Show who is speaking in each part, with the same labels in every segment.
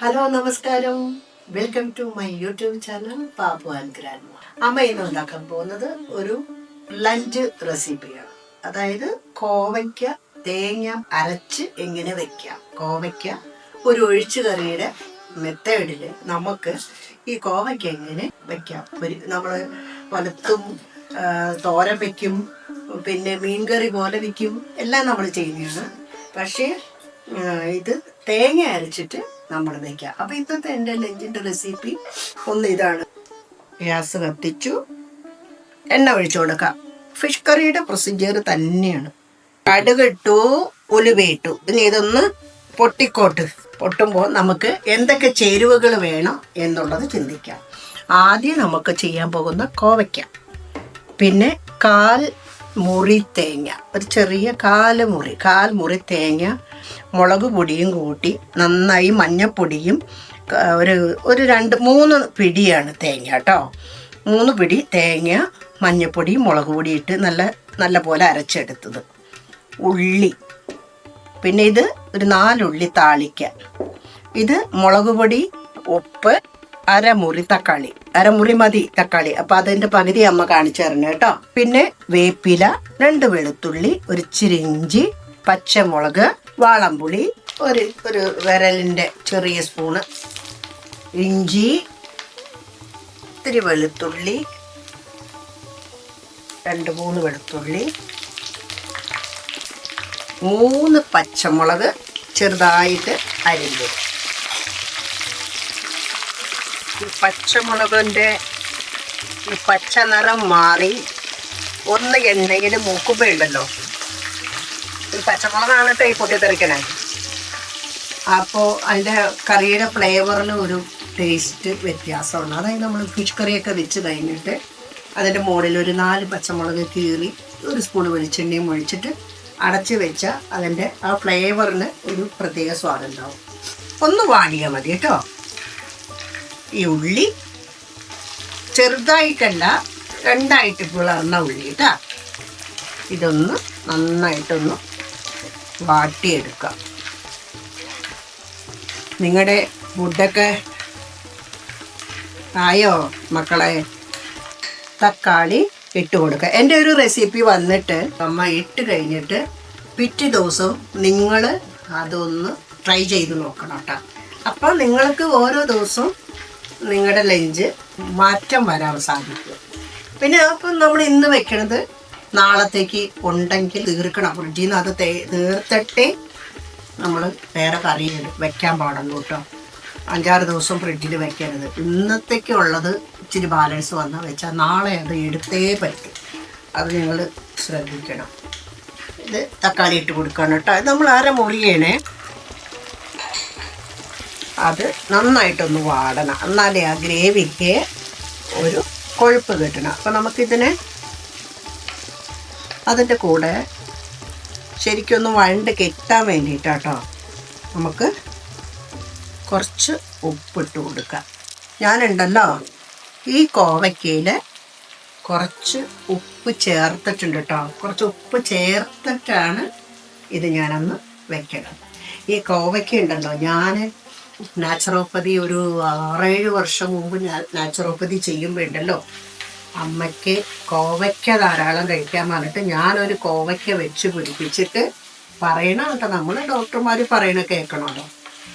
Speaker 1: Hello നമസ്കാരം. Welcome to my YouTube channel Pappu and grand അമ്മ ഇന്ന് ഉണ്ടാക്കാൻ പോകുന്നത് ഒരു ലഞ്ച് റെസിപ്പിയാണ് അതായത് കോവയ്ക്ക തേങ്ങ അരച്ച് എങ്ങനെ വെക്കാം കോവയ്ക്ക ഒരു ഒഴിച്ചു കറിയുടെ മെത്തേഡിൽ നമുക്ക് ഈ കോവയ്ക്ക എങ്ങനെ വെക്കാം. ഒരു നമ്മൾ വലത്തും തോരൻ വെക്കും പിന്നെ മീൻകറി പോലെ വെക്കും. എല്ലാം നമ്മൾ ചെയ്യുന്നതാണ്. പക്ഷേ ഇത് തേങ്ങ അരച്ചിട്ട് നമ്മൾ വെക്കാം. അപ്പൊ ഇന്നത്തെ എന്റെ ലഞ്ചിന്റെ റെസിപ്പി ഒന്ന് ഇതാണ്. ഗ്യാസ് കത്തിച്ചു. എണ്ണ ഒഴിച്ചു കൊടുക്കാം. ഫിഷ് കറിയുടെ പ്രൊസീജിയർ തന്നെയാണ്. കടുകിട്ടു ഉലുവയിട്ടു ഇനി ഇതൊന്ന് പൊട്ടിക്കോട്ട്. പൊട്ടുമ്പോൾ നമുക്ക് എന്തൊക്കെ ചേരുവകൾ വേണം എന്നുള്ളത് ചിന്തിക്കാം. ആദ്യം നമുക്ക് ചെയ്യാൻ പോകുന്ന കോവയ്ക്ക. പിന്നെ കാൽ മുറി തേങ്ങ. ഒരു ചെറിയ കാൽ മുറി കാൽ മുറി തേങ്ങ മുളക് പൊടിയും കൂട്ടി നന്നായി മഞ്ഞപ്പൊടിയും ഒരു ഒരു രണ്ട് മൂന്ന് പിടിയാണ് തേങ്ങ കേട്ടോ. മൂന്ന് പിടി തേങ്ങ മഞ്ഞപ്പൊടി മുളക് പൊടി ഇട്ട് നല്ല നല്ല പോലെ അരച്ചെടുത്തത്. ഉള്ളി. പിന്നെ ഇത് ഒരു നാലുള്ളി താളിക്ക. ഇത് മുളക് പൊടി ഉപ്പ് അരമുറി തക്കാളി. അരമുറി മതി തക്കാളി. അപ്പോൾ അതിന്റെ പകുതി അമ്മ കാണിച്ചു തരണം കേട്ടോ. പിന്നെ വേപ്പില രണ്ട് വെളുത്തുള്ളി ഒരു ഇച്ചിരി ഇഞ്ചി പച്ചമുളക് വാളംപുളി ഒരു ഒരു വിരലിന്റെ ചെറിയ സ്പൂണ് ഇഞ്ചി ഇത്തിരി വെളുത്തുള്ളി രണ്ട് മൂന്ന് വെളുത്തുള്ളി മൂന്ന് പച്ചമുളക് ചെറുതായിട്ട് അരിഞ്ഞു ഈ പച്ചമുളകിന്റെ ഈ പച്ച നിറം മാറി ഒന്ന് എണ്ണയിൽ മൂക്കുമ്പോൾ ഉണ്ടല്ലോ. ഈ പച്ചമുളകാണ് കേട്ടോ ഈ പൊട്ടിത്തെറിക്കണേ അപ്പോൾ അതിന്റെ കറിയുടെ ഫ്ലേവറിന് ഒരു ടേസ്റ്റ് വ്യത്യാസമുണ്ട് അതായത് നമ്മൾ ഫിഷ് കറിയൊക്കെ വെച്ച് കഴിഞ്ഞിട്ട് അതിന്റെ മുകളിൽ ഒരു നാല് പച്ചമുളക് കീറി ഒരു സ്പൂൺ വെളിച്ചെണ്ണയും ഒഴിച്ചിട്ട് അടച്ച് വെച്ചാൽ അതിന്റെ ആ ഫ്ലേവറിന് ഒരു പ്രത്യേക സ്വാദം ഉണ്ടാവും. ഒന്ന് വാടിയാൽ മതി കേട്ടോ. ഈ ഉള്ളി ചെറുതായിട്ടല്ല രണ്ടായിട്ട് പിളർന്ന ഉള്ളി കേട്ടോ. ഇതൊന്ന് നന്നായിട്ടൊന്ന് വാട്ടിയെടുക്കാം. നിങ്ങളുടെ ഫുഡൊക്കെ ആയോ മക്കളെ? തക്കാളി ഇട്ട് കൊടുക്കുക എന്റെ ഒരു റെസിപ്പി വന്നിട്ട് അമ്മ ഇട്ട് കഴിഞ്ഞിട്ട് പിറ്റേ ദിവസം നിങ്ങൾ അതൊന്ന് ട്രൈ ചെയ്ത് നോക്കണം കേട്ടോ അപ്പോൾ നിങ്ങൾക്ക് ഓരോ ദിവസവും നിങ്ങളുടെ ലഞ്ച് മാറ്റം വരാൻ സാധിക്കും. പിന്നെ അപ്പം നമ്മൾ ഇന്ന് വെക്കണത് നാളത്തേക്ക് ഉണ്ടെങ്കിൽ തീർക്കണം. ഫ്രിഡ്ജിൽ നിന്ന് അത് തീർത്തിട്ടേ നമ്മൾ വേറെ കറി വെക്കാൻ പാടുള്ളൂ കേട്ടോ. അഞ്ചാറ് ദിവസം ഫ്രിഡ്ജിൽ വെക്കരുത്. ഇന്നത്തേക്കുള്ളത് ഇച്ചിരി ബാലൻസ് വന്നാൽ വെച്ചാൽ നാളെ അത് എടുത്തേ പറ്റും. അത് നിങ്ങൾ ശ്രദ്ധിക്കണം. ഇത് തക്കാളി ഇട്ട് കൊടുക്കണം കേട്ടോ. അത് നമ്മൾ അര മുറിയണേ അത് നന്നായിട്ടൊന്ന് വാടണം. എന്നാലേ ആ ഗ്രേവിക്ക് ഒരു കൊഴുപ്പ് കിട്ടണം. അപ്പം നമുക്കിതിനെ അതിന്റെ കൂടെ ശരിക്കൊന്ന് വഴണ്ട് കെട്ടാൻ വേണ്ടിയിട്ടാട്ടോ നമുക്ക് കുറച്ച് ഉപ്പിട്ട് കൊടുക്കാം. ഞാനുണ്ടല്ലോ ഈ കോവയ്ക്കയിൽ കുറച്ച് ഉപ്പ് ചേർത്തിട്ടുണ്ട് കേട്ടോ കുറച്ച് ഉപ്പ് ചേർത്തിട്ടാണ് ഇത് ഞാനൊന്ന് വെക്കണം ഈ കോവയ്ക്ക ഉണ്ടല്ലോ ഞാൻ നാച്ചുറോപ്പതി ഒരു ആറേഴ് വർഷം മുമ്പ് നാച്ചുറോപ്പതി ചെയ്യുമ്പോൾ ഉണ്ടല്ലോ അമ്മയ്ക്ക് കോവയ്ക്ക ധാരാളം കഴിക്കാൻ പറഞ്ഞിട്ട് ഞാനൊരു കോവയ്ക്ക വെച്ച് പിടിപ്പിച്ചിട്ട് പറയണ കേട്ടോ നമ്മൾ ഡോക്ടർമാർ പറയണ കേൾക്കണമല്ലോ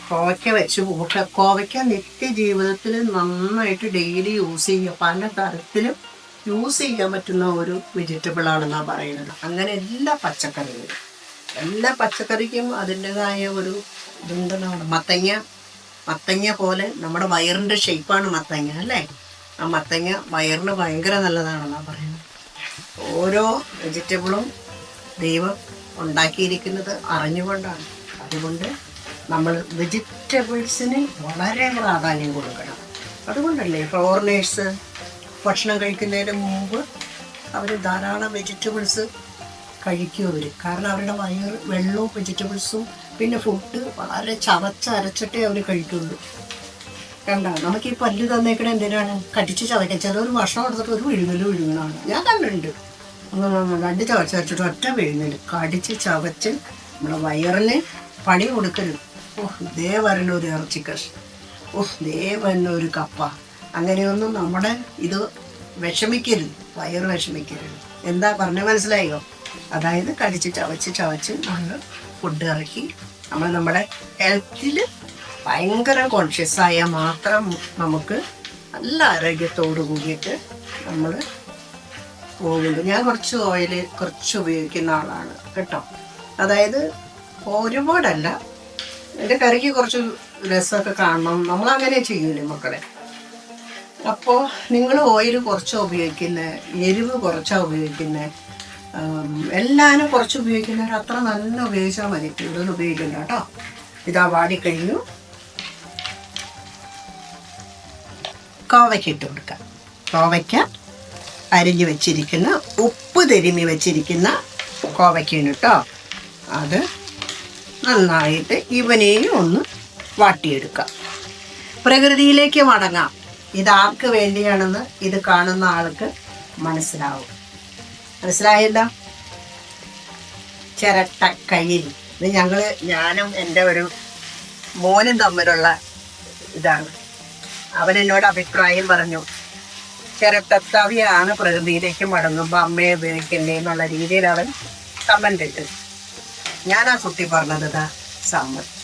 Speaker 1: കോവയ്ക്ക വെച്ച് കൂട്ട കോവയ്ക്ക നിത്യജീവിതത്തിൽ നന്നായിട്ട് ഡെയിലി യൂസ് ചെയ്യുക. പല തരത്തിലും യൂസ് ചെയ്യാൻ പറ്റുന്ന ഒരു വെജിറ്റബിൾ ആണെന്നാണ് പറയുന്നത്. അങ്ങനെ എല്ലാ പച്ചക്കറികളും എല്ലാ പച്ചക്കറിക്കും അതിന്റെതായ ഒരു ഇതുണ്ടെന്നാണ് മത്തങ്ങ മത്തങ്ങ പോലെ നമ്മുടെ വയറിന്റെ ഷേപ്പാണ് മത്തങ്ങ അല്ലേ? ആ മത്തങ്ങ വയറിന് ഭയങ്കര നല്ലതാണെന്നാണ് പറയുന്നത്. ഓരോ വെജിറ്റബിളും ദൈവം ഉണ്ടാക്കിയിരിക്കുന്നത് അറിഞ്ഞുകൊണ്ടാണ്. അതുകൊണ്ട് നമ്മൾ വെജിറ്റബിൾസിന് വളരെ പ്രാധാന്യം കൊടുക്കണം. അതുകൊണ്ടല്ലേ ഫോറിനേഴ്സ് ഭക്ഷണം കഴിക്കുന്നതിന് മുമ്പ് അവർ ധാരാളം വെജിറ്റബിൾസ് കഴിക്കും അവർ കാരണം അവരുടെ വയറ് വെള്ളവും വെജിറ്റബിൾസും പിന്നെ ഫുഡ് വളരെ ചവച്ചരച്ചിട്ടേ അവർ കഴിക്കുള്ളൂ. കണ്ട? നമുക്ക് ഈ പല്ല് തന്നേക്കണ എന്തിനാണ്? കടിച്ച് ചില ഒരു ഭക്ഷണം എടുത്തിട്ട് ഒരു വിഴുങ്ങൽ വിഴുങ്ങണാണ്. ഞാൻ കണ്ടിട്ടുണ്ട് രണ്ട് ചവച്ച് വെച്ചിട്ട് ഒറ്റ വിഴുങ്ങൽ. കടിച്ച് ചവച്ച് നമ്മളെ വയറിന് പണി കൊടുക്കരുത് ഓഹ് ഇതേ വരണ ഒരു ഇറച്ചി കഷ്. ഓഹ് ദേവൻ ഒരു കപ്പ. അങ്ങനെയൊന്നും നമ്മുടെ ഇത് വിഷമിക്കരുത്. വയറ് വിഷമിക്കരുത്. എന്താ പറഞ്ഞ മനസ്സിലായോ? അതായത് കടിച്ച് ചവച്ച് ചവച്ച് നമ്മൾ ഫുഡ് ഇറക്കി. നമ്മൾ നമ്മുടെ ഹെൽത്തിൽ ഭയങ്കര കോൺഷ്യസ് ആയാൽ മാത്രം നമുക്ക് നല്ല ആരോഗ്യത്തോടു കൂടിയിട്ട് നമ്മൾ പോകുന്നത്. ഞാൻ കുറച്ച് ഓയിൽ കുറച്ച് ഉപയോഗിക്കുന്ന ആളാണ് കേട്ടോ. അതായത് ഒരുപാടല്ല. എന്റെ കറിക്ക് കുറച്ച് രസമൊക്കെ കാണണം. നമ്മൾ അങ്ങനെ ചെയ്യൂലേ മക്കളെ. അപ്പോൾ നിങ്ങൾ ഓയിൽ കുറച്ചാണ് ഉപയോഗിക്കുന്നത് എരിവ് കുറച്ചാണ് ഉപയോഗിക്കുന്നത് എല്ലാവരും കുറച്ച് ഉപയോഗിക്കുന്നവർ അത്ര നല്ല ഉപയോഗിച്ചാൽ മതി. കൂടുതൽ ഉപയോഗിക്കണ്ട കേട്ടോ. ഇതാ വാടി കോവയ്ക്ക് ഇട്ട് കൊടുക്കുക. കോവയ്ക്ക അരിഞ്ഞ് വെച്ചിരിക്കുന്ന ഉപ്പ് തിരുമി വെച്ചിരിക്കുന്ന കോവയ്ക്കാണ് കേട്ടോ. അത് നന്നായിട്ട് ഇവനെയും ഒന്ന് വാട്ടിയെടുക്കാം പ്രകൃതിയിലേക്ക് മടങ്ങാം. ഇതാർക്ക് വേണ്ടിയാണെന്ന് ഇത് കാണുന്ന ആൾക്ക് മനസ്സിലാവും. മനസ്സിലായല്ലോ? ചിരട്ട കയ്യിൽ. ഇത് ഞങ്ങൾ ഞാനും എന്റെ ഒരു മോനും തമ്മിലുള്ള ഇതാണ്. അവൻ എന്നോട് അഭിപ്രായം പറഞ്ഞു ചിരട്ടത്തവിയാണ് പ്രകൃതിയിലേക്ക് മടങ്ങുമ്പോൾ അമ്മയെ ഉപയോഗിക്കണ്ടേ എന്നുള്ള രീതിയിൽ അവൻ കമന്റ് ഇട്ട്. ഞാൻ ആ കുട്ടി പറഞ്ഞത് ഇതാ സമ്മതിച്ചു.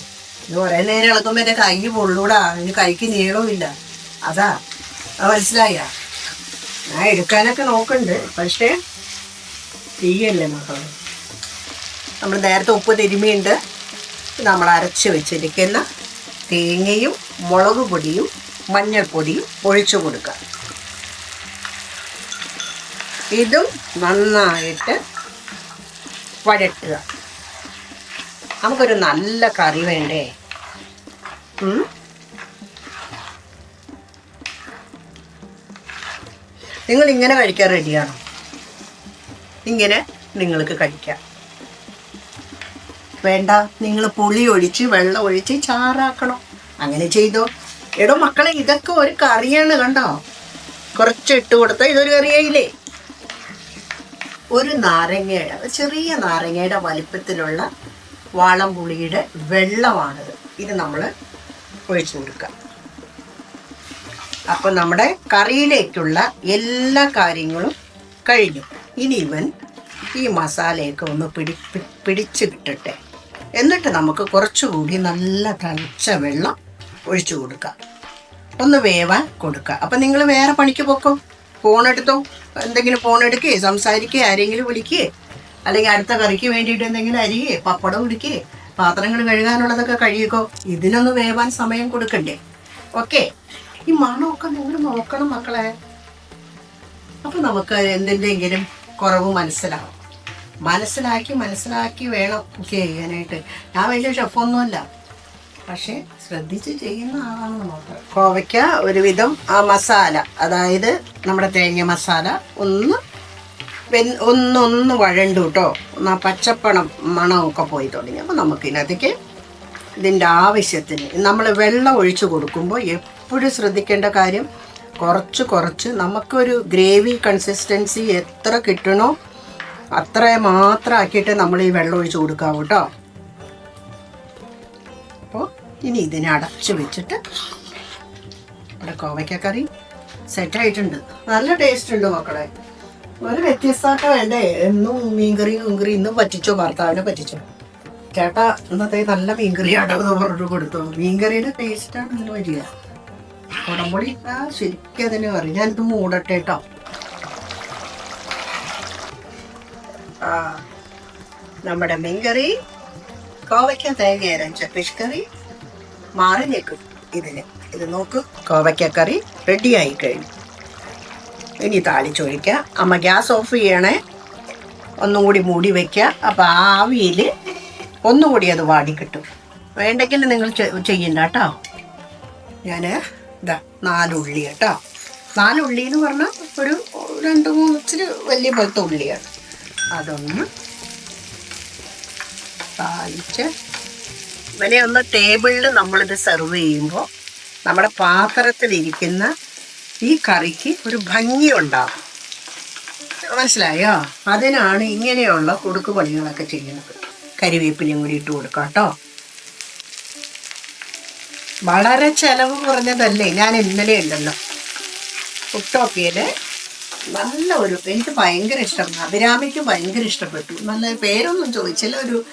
Speaker 1: ഇത് കുറേ നേരം ഇളക്കുമ്പോൾ എന്റെ കൈ പൊള്ളൂടാ അതിന് കൈക്ക് നീളവുമില്ല അത് മനസ്സിലായ? ഞാൻ എടുക്കാനൊക്കെ നോക്കുന്നുണ്ട് പക്ഷേ തീയല്ലേ മക്കളെ? നമ്മൾ നേരത്തെ ഉപ്പ് തിരുമിയുണ്ട് നമ്മൾ അരച്ച് വെച്ചിരിക്കുന്ന തേങ്ങയും മുളക് പൊടിയും മഞ്ഞൾപ്പൊടിയും ഒഴിച്ചു കൊടുക്കുക. ഇതും നന്നായിട്ട് വഴട്ടുക നമുക്കൊരു നല്ല കറി വേണ്ടേ? നിങ്ങൾ ഇങ്ങനെ കഴിക്കാൻ റെഡിയാണോ? ഇങ്ങനെ നിങ്ങൾക്ക് കഴിക്കാം. വേണ്ട നിങ്ങൾ പുളി ഒഴിച്ച് വെള്ളം ഒഴിച്ച് ചാറാക്കണം. അങ്ങനെ ചെയ്തോ. എടോ മക്കളെ ഇതൊക്കെ ഒരു കറിയാണ് കണ്ടോ? കുറച്ച് ഇട്ട് കൊടുത്താൽ ഇതൊരു കറിയായില്ലേ? ഒരു നാരങ്ങയുടെ ചെറിയ നാരങ്ങയുടെ വലിപ്പത്തിലുള്ള വാളംപുളിയുടെ വെള്ളമാണിത്. ഇത് നമ്മൾ ഒഴിച്ചു കൊടുക്കാം. അപ്പോൾ നമ്മുടെ കറിയിലേക്കുള്ള എല്ലാ കാര്യങ്ങളും കഴിഞ്ഞു. ഇനി ഇവൻ ഈ മസാലയൊക്കെ ഒന്ന് പിടി പിടിച്ച് കിട്ടട്ടെ എന്നിട്ട് നമുക്ക് കുറച്ചുകൂടി നല്ല തളിച്ച വെള്ളം ഒഴിച്ചു കൊടുക്കുക ഒന്ന് വേവാൻ കൊടുക്കുക അപ്പം നിങ്ങൾ വേറെ പണിക്ക് പൊക്കോ? ഫോണെടുത്തോ എന്തെങ്കിലും ഫോൺ എടുക്കേ? സംസാരിക്കേ? ആരെങ്കിലും വിളിക്കേ? അല്ലെങ്കിൽ അടുത്ത കറിക്ക് വേണ്ടിയിട്ട് എന്തെങ്കിലും അരിയേ? പപ്പടം കുടിക്കുകയോ പാത്രങ്ങൾ കഴുകാനുള്ളതൊക്കെ കഴുകിക്കോ? ഇതിനൊന്ന് വേവാൻ സമയം കൊടുക്കണ്ടേ? ഓക്കെ. ഈ മണമൊക്കെ നിങ്ങൾ നോക്കണം മക്കളെ. അപ്പം നമുക്ക് എന്തിന്റെങ്കിലും കുറവ് മനസ്സിലാവും. മനസ്സിലാക്കി മനസ്സിലാക്കി വേണം. കുക്ക് ചെയ്യാനായിട്ട്. ഞാൻ വലിയ ഷെഫൊന്നുമല്ല പക്ഷേ ശ്രദ്ധിച്ച് ചെയ്യുന്ന ആളാണ് നമ്മൾ കോവയ്ക്ക ഒരുവിധം ആ മസാല അതായത് നമ്മുടെ തേങ്ങ മസാല ഒന്ന് ഒന്നൊന്ന് വഴണ്ടു കേട്ടോ ഒന്ന് ആ പച്ചപ്പണം മണമൊക്കെ പോയി തുടങ്ങി. അപ്പോൾ നമുക്ക് ഇതിനകത്തേക്ക് ഇതിന്റെ ആവശ്യത്തിന് നമ്മൾ വെള്ളം ഒഴിച്ചു കൊടുക്കുമ്പോൾ എപ്പോഴും ശ്രദ്ധിക്കേണ്ട കാര്യം കുറച്ച് കുറച്ച് നമുക്കൊരു ഗ്രേവി കൺസിസ്റ്റൻസി എത്ര കിട്ടണോ അത്ര മാത്രം ആക്കിയിട്ട് നമ്മൾ ഈ വെള്ളം ഒഴിച്ച് കൊടുക്കാവൂ കേട്ടോ ഇനി ഇതിനെ അടച്ചു വെച്ചിട്ട് ഇവിടെ കോവയ്ക്കക്കറി സെറ്റായിട്ടുണ്ട് നല്ല ടേസ്റ്റ് ഉണ്ട് മക്കളെ. ഒരു വ്യത്യസ്തമായിട്ട് വേണ്ടേ? എന്നും മീൻകറി മീൻകറി ഇന്നും പറ്റിച്ചോ? ഭർത്താവിനെ പറ്റിച്ചോ? ചേട്ടാ ഇന്നത്തെ നല്ല മീൻകറി അടവ് പറഞ്ഞു കൊടുത്തു. മീൻകറിയുടെ ടേസ്റ്റാണ് ഇതിന് വരിക. കുടംപൊടി? ആ ശരിക്കും അതിന് കറി ഞാനിത് മൂടട്ടെ കേട്ടോ. ആ നമ്മുടെ മീൻകറി കോവയ്ക്ക തേങ്ങ അരച്ച ഫിഷ് കറി മാറി നിൽക്കും ഇതിന്. ഇത് നോക്ക് കോവയ്ക്ക കറി റെഡിയായി കഴിഞ്ഞു. ഇനി താളിച്ചൊഴിക്കുക അമ്മ ഗ്യാസ് ഓഫ് ചെയ്യണേ. ഒന്നും കൂടി മൂടി വയ്ക്കുക അപ്പം ആ ആവിയിൽ ഒന്നും കൂടി അത് വാടി കിട്ടും. വേണ്ടെങ്കിൽ നിങ്ങൾ ചെയ്യണ്ട കേട്ടോ ഞാൻ ഇതാ നാലുള്ളി കേട്ടോ നാലുള്ളി എന്ന് പറഞ്ഞാൽ ഒരു രണ്ട് മൂന്ന് ഇച്ചിരി വലിയ പോലത്തെ ഉള്ളിയാണ്. അതൊന്ന് താളിച്ച് ഇവനെ ഒന്ന് ടേബിളിൽ നമ്മളിത് സെർവ് ചെയ്യുമ്പോൾ നമ്മുടെ പാത്രത്തിലിരിക്കുന്ന ഈ കറിക്ക് ഒരു ഭംഗി ഉണ്ടാകും മനസ്സിലായോ? അതിനാണ് ഇങ്ങനെയുള്ള കൊടുക്കു പണികളൊക്കെ ചെയ്യുന്നത്. കരിവേപ്പിലയും കൂടി ഇട്ട് കൊടുക്കാം കേട്ടോ. വളരെ ചെലവ് കുറഞ്ഞതല്ലേ? ഞാൻ ഇന്നലെ ഉണ്ടല്ലോ. കുട്ടോപ്പിയിൽ നല്ല ഒരു എനിക്ക് ഭയങ്കര ഇഷ്ടം അഭിരാമിക്ക് ഭയങ്കര ഇഷ്ടപ്പെട്ടു. നല്ല പേരൊന്നും ചോദിച്ചില്ല. ഒരു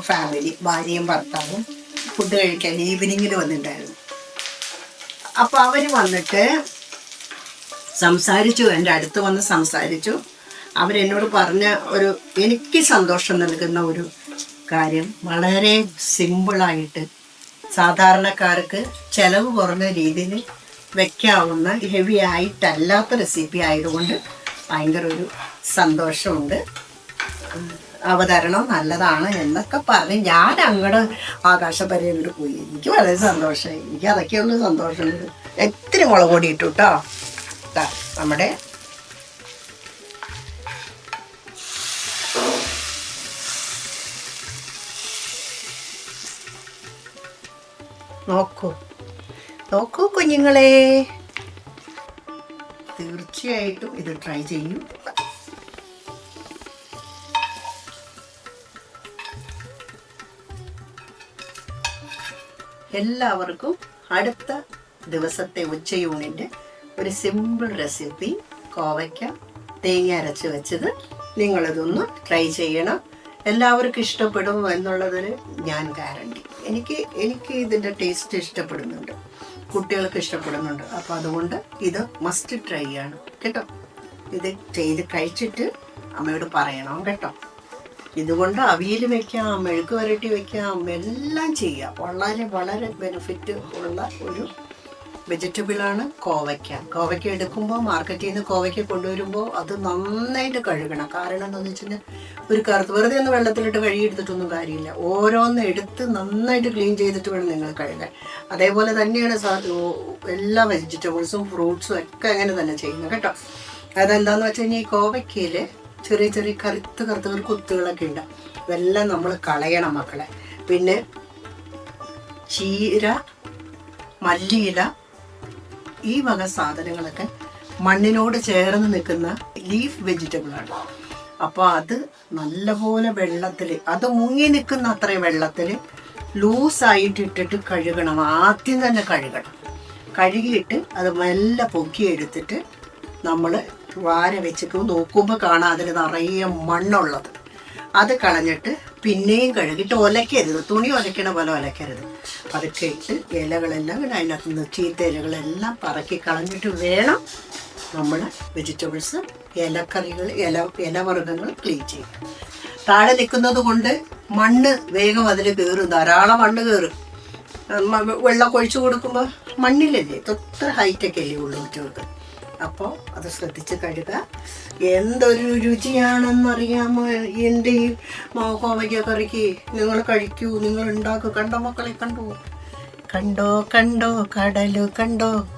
Speaker 1: ഫാമിലി ഭാര്യയും ഭർത്താവും ഫുഡ് കഴിക്കാൻ ഈവനിങ്ങിൽ വന്നിട്ടുണ്ടായിരുന്നു. അപ്പോൾ അവർ വന്നിട്ട് സംസാരിച്ചു എന്റെ അടുത്ത് വന്ന് സംസാരിച്ചു. അവരെന്നോട് പറഞ്ഞ ഒരു എനിക്ക് സന്തോഷം നൽകുന്ന ഒരു കാര്യം വളരെ സിമ്പിളായിട്ട് സാധാരണക്കാർക്ക് ചെലവ് കുറഞ്ഞ രീതിയിൽ വെക്കാവുന്ന ഹെവി ആയിട്ടല്ലാത്ത റെസിപ്പി ആയതുകൊണ്ട് ഭയങ്കര ഒരു സന്തോഷമുണ്ട്. അവതരണം നല്ലതാണ് എന്നൊക്കെ പറഞ്ഞ് ഞാൻ അങ്ങോട്ട് ആകാശപരിയിലോട്ട് പോയി. എനിക്ക് വളരെ സന്തോഷമായി. എനിക്ക് അതൊക്കെയുള്ള സന്തോഷമുണ്ട് എത്തിരി മുളക് പൊടി ഇട്ടു കേട്ടോ നമ്മുടെ നോക്കൂ. നോക്കൂ കുഞ്ഞുങ്ങളെ. തീർച്ചയായിട്ടും ഇത് ട്രൈ ചെയ്യൂ. എല്ലാവർക്കും അടുത്ത ദിവസത്തെ ഉച്ചയൂണിന്റെ ഒരു സിമ്പിൾ റെസിപ്പി കോവയ്ക്ക തേങ്ങ അരച്ച് വെച്ചത് നിങ്ങളിതൊന്ന് ട്രൈ ചെയ്യണം. എല്ലാവർക്കും ഇഷ്ടപ്പെടും എന്നുള്ളതിന് ഞാൻ ഗ്യാരണ്ടി എനിക്ക് എനിക്ക് ഇതിന്റെ ടേസ്റ്റ് ഇഷ്ടപ്പെടുന്നുണ്ട്. കുട്ടികൾക്ക് ഇഷ്ടപ്പെടുന്നുണ്ട്. അപ്പോൾ അതുകൊണ്ട് ഇത് മസ്റ്റ് ട്രൈ ആണ്. കേട്ടോ? ഇത് ചെയ്ത് കഴിച്ചിട്ട് അമ്മയോട് പറയണം കേട്ടോ. ഇതുകൊണ്ട് അവിയൽ വെക്കാം മെഴുക്ക് വരട്ടി വെക്കാം എല്ലാം ചെയ്യാം. വളരെ വളരെ ബെനിഫിറ്റ് ഉള്ള ഒരു വെജിറ്റബിളാണ് കോവയ്ക്ക. കോവയ്ക്ക എടുക്കുമ്പോൾ മാർക്കറ്റിൽ നിന്ന് കോവയ്ക്ക കൊണ്ടുവരുമ്പോൾ അത് നന്നായിട്ട് കഴുകണം. കാരണം എന്താണെന്ന് വെച്ച് കഴിഞ്ഞാൽ ഒരു കറുത്ത് വെറുതെ ഒന്ന് വെള്ളത്തിലിട്ട് കഴുകിയെടുത്തിട്ടൊന്നും കാര്യമില്ല. ഓരോന്ന് എടുത്ത് നന്നായിട്ട് ക്ലീൻ ചെയ്തിട്ട് വേണം നിങ്ങൾ കഴുകാൻ. അതേപോലെ തന്നെയാണ് എല്ലാ വെജിറ്റബിൾസും ഫ്രൂട്ട്സും ഒക്കെ അങ്ങനെ തന്നെ ചെയ്യുന്നത് കേട്ടോ. അതെന്താണെന്ന് വെച്ച് കഴിഞ്ഞാൽ ഈ കോവയ്ക്കയിൽ ചെറിയ ചെറിയ കറുത്ത് കറുത്ത ഒരു കുത്തുകളൊക്കെ ഉണ്ട്. ഇതെല്ലാം നമ്മൾ കളയണം മക്കളെ. പിന്നെ ചീര മല്ലിയില ഈ വക സാധനങ്ങളൊക്കെ മണ്ണിനോട് ചേർന്ന് നിൽക്കുന്ന ലീഫ് വെജിറ്റബിളാണ് അപ്പോൾ അത് നല്ലപോലെ വെള്ളത്തിൽ അത് മുങ്ങി നിൽക്കുന്ന അത്രയും വെള്ളത്തിൽ ലൂസായിട്ട് ഇട്ടിട്ട് കഴുകണം. ആദ്യം തന്നെ കഴുകണം. കഴുകിയിട്ട് അത് മെല്ലെ പൊക്കി എടുത്തിട്ട് നമ്മൾ വാര വെച്ചിട്ട് നോക്കുമ്പോൾ കാണാം അതിൽ നിറയെ മണ്ണുള്ളത്. അത് കളഞ്ഞിട്ട് പിന്നെയും കഴുകിയിട്ട് ഒലക്കരുത് തുണി ഒലയ്ക്കണ പോലെ ഒലക്കരുത് പതുക്കെ ഇട്ട് ഇലകളെല്ലാം പിന്നെ അതിനകത്ത് നിന്ന് ചീത്ത ഇലകളെല്ലാം പറക്കി കളഞ്ഞിട്ട് വേണം നമ്മൾ വെജിറ്റബിൾസ് ഇലക്കറികൾ ഇല ഇലവർഗങ്ങൾ ക്ലീൻ ചെയ്യും താഴെ നിൽക്കുന്നത് കൊണ്ട് മണ്ണ് വേഗം അതിൽ കയറും ധാരാളം മണ്ണ് കയറും വെള്ളം ഒഴിച്ചു കൊടുക്കുമ്പോൾ മണ്ണിലല്ലേ? ഇതൊത്ര ഹൈറ്റൊക്കെ അല്ലേ ഉള്ളൂ കുട്ടികൾക്ക് അപ്പോൾ അത് ശ്രദ്ധിച്ച് കഴുകുക എന്തൊരു രുചിയാണെന്നറിയാമോ എന്റെ ഈ കോവയ്ക്ക കറിക്ക്? നിങ്ങൾ കഴിക്കൂ നിങ്ങൾ ഉണ്ടാക്കൂ. കണ്ടോ മക്കളെ കണ്ടോ? കണ്ടോ കണ്ടോ കടലു കണ്ടോ?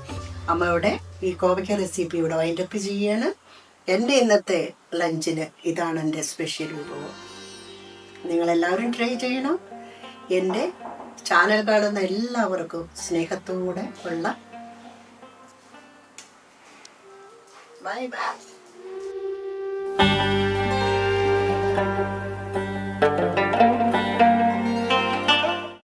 Speaker 1: അമ്മയുടെ ഈ കോവയ്ക്ക റെസിപ്പി ഇവിടെ വൈൻഡപ്പ് ചെയ്യാണ്. എന്റെ ഇന്നത്തെ ലഞ്ചിന് ഇതാണ് എന്റെ സ്പെഷ്യൽ വിഭവം. നിങ്ങളെല്ലാവരും ട്രൈ ചെയ്യണം. എന്റെ ചാനൽ കാണുന്ന എല്ലാവർക്കും സ്നേഹത്തോടെ ഉള്ള My. bye.